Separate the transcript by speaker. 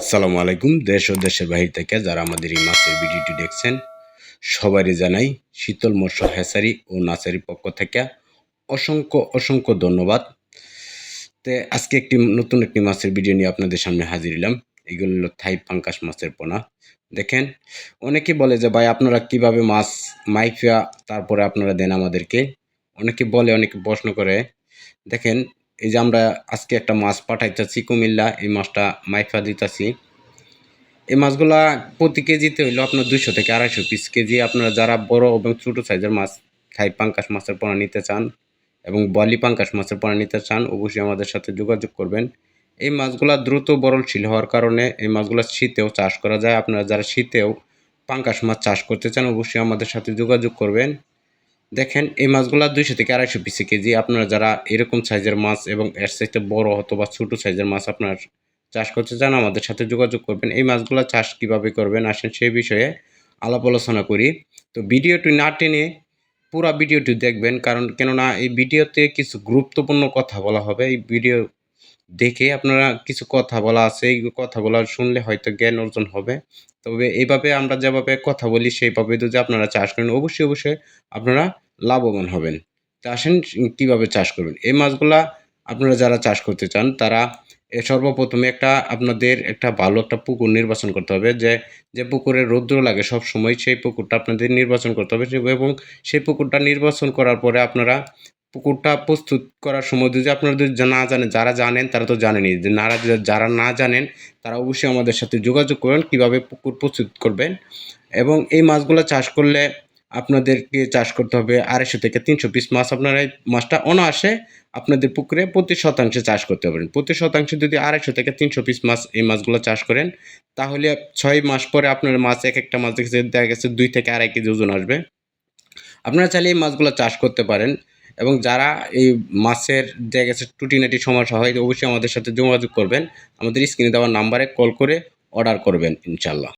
Speaker 1: আসসালামু আলাইকুম, দেশ ও দেশের বাহির থেকে যারা আমাদের এই মাছের ভিডিওটি দেখছেন সবারই জানাই শীতল মৎস্য হেসারি ও নার্সারির পক্ষ থেকে অসংখ্য অসংখ্য ধন্যবাদ। তে আজকে একটি নতুন একটি মাছের ভিডিও নিয়ে আপনাদের সামনে হাজির হলাম এগুলো হলো থাই পাঙ্কাশ মাছের পোনা। দেখেন, অনেকে বলে যে, ভাই, আপনারা কীভাবে মাছ মাইফিয়া তারপরে আপনারা দেন আমাদেরকে? অনেকে বলে, অনেকে প্রশ্ন করে। দেখেন এই যে আমরা আজকে একটা মাছ পাঠাইতেছি কুমিল্লা, এই মাছটা মাইফা দিতেছি। এই মাছগুলা প্রতি কেজিতে হইল আপনার দুইশো থেকে আড়াইশো পিস কেজি আপনারা যারা বড় এবং ছোটো সাইজের মাছ, থাই পাঙ্কাশ মাছের পোনা নিতে চান এবং বলি পাঙ্কাশ মাছের পোনা নিতে চান, অবশ্যই আমাদের সাথে যোগাযোগ করবেন। এই মাছগুলা দ্রুত বরলশীল হওয়ার কারণে এই মাছগুলা শীতেও চাষ করা যায়। আপনারা যারা শীতেও পাঙ্কাশ মাছ চাষ করতে চান, অবশ্যই আমাদের সাথে যোগাযোগ করবেন। দেখেন, এই মাছগুলা দুইশো থেকে আড়াইশো পিসি কেজি। আপনারা যারা এরকম সাইজের মাছ এবং এর সাইজটা বড় অথবা ছোটো সাইজের মাছ আপনার চাষ করতে চান, আমাদের সাথে যোগাযোগ করবেন। এই মাছগুলো চাষ কীভাবে করবেন আসেন সেই বিষয়ে আলাপ আলোচনা করি। তো ভিডিওটি না টেনে পুরো ভিডিওটি দেখবেন, কারণ কেননা এই ভিডিওতে কিছু গুরুত্বপূর্ণ কথা বলা হবে। এই ভিডিও দেখে আপনারা কিছু কথা বলা আছে, এই কথাগুলো শুনলে হয়তো জ্ঞান অর্জন হবে। তবে এইভাবে আমরা যেভাবে কথা বলি, সেইভাবে যদি আপনারা চাষ করেন, অবশ্যই অবশ্যই আপনারা লাভবান হবেন। তা আসেন কীভাবে চাষ করবেন? এই মাছগুলা আপনারা যারা চাষ করতে চান, তারা সর্বপ্রথমে একটা আপনাদের একটা ভালো একটা পুকুর নির্বাচন করতে হবে। যে যে পুকুরে রৌদ্র লাগে সব সময় সেই পুকুরটা আপনাদের নির্বাচন করতে হবে এবং সেই পুকুরটা নির্বাচন করার পরে আপনারা পুকুরটা প্রস্তুত করার সময় যদি আপনারা যদি না জানেন, যারা জানেন তারা তো জানেনই। যে নারা যারা না জানেন তারা অবশ্যই আমাদের সাথে যোগাযোগ করবেন কীভাবে পুকুর প্রস্তুত করবেন। এবং এই মাছগুলো চাষ করলে আপনাদেরকে চাষ করতে হবে আড়াইশো থেকে তিনশো পিস মাছ। আপনারা এই মাছটা অনায়াসে আপনাদের পুকুরে প্রতি শতাংশে চাষ করতে পারেন প্রতি শতাংশে যদি আড়াইশো থেকে তিনশো পিস মাছ এই মাছগুলো চাষ করেন, তাহলে ছয় মাস পরে আপনার মাছ, এক একটা মাছ দেখেছে, দেখা গেছে দুই থেকে আড়াই কেজি ওজন আসবে। আপনারা চাইলে এই মাছগুলো চাষ করতে পারেন এবং যারা এই মাছের দেখা গেছে টুটিনাটি সমস্যা হয়, অবশ্যই আমাদের সাথে যোগাযোগ করবেন। আমাদের স্ক্রিনে দেওয়ার নাম্বারে কল করে অর্ডার করবেন ইনশাল্লাহ